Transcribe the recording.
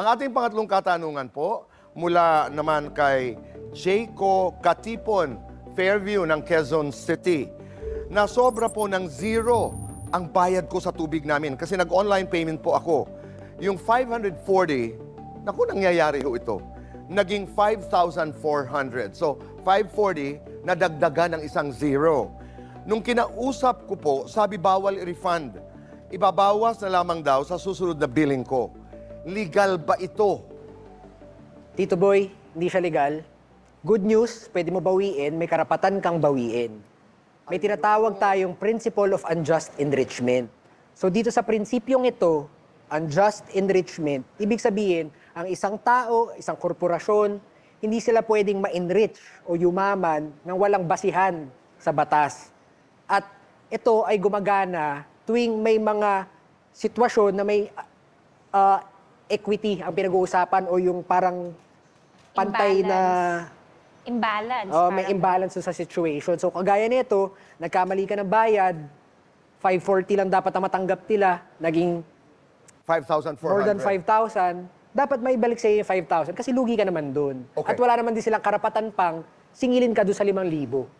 Ang ating pangatlong katanungan po, mula naman kay Jayco Katipon, Fairview ng Quezon City, na sobra po ng zero ang bayad ko sa tubig namin kasi nag-online payment po ako. Yung 540, naku, nangyayari ho ito, naging 5,400. So, 540, nadagdagan ng isang zero. Nung kinausap ko po, sabi bawal i-refund. Ibabawas na lamang daw sa susunod na billing ko. Legal ba ito? Tito Boy, hindi siya legal. Good news, pwede mo bawiin, may karapatan kang bawiin. May tinatawag tayong principle of unjust enrichment. So dito sa prinsipyong ito, unjust enrichment, ibig sabihin, ang isang tao, isang korporasyon, hindi sila pwedeng ma-enrich o yumaman ng walang basihan sa batas. At ito ay gumagana tuwing may mga sitwasyon na may uh, equity ang pinag-uusapan o yung parang pantay na Imbalance. oh, may imbalance sa situation. So kagaya nito, nagkamali ka ng bayad, 540 lang dapat ang matanggap nila, naging 5,400. more than 5,000, dapat may balik sa iyo yung 5,000 kasi lugi ka naman doon. Okay. At wala naman din silang karapatan pang singilin ka doon sa 5,000.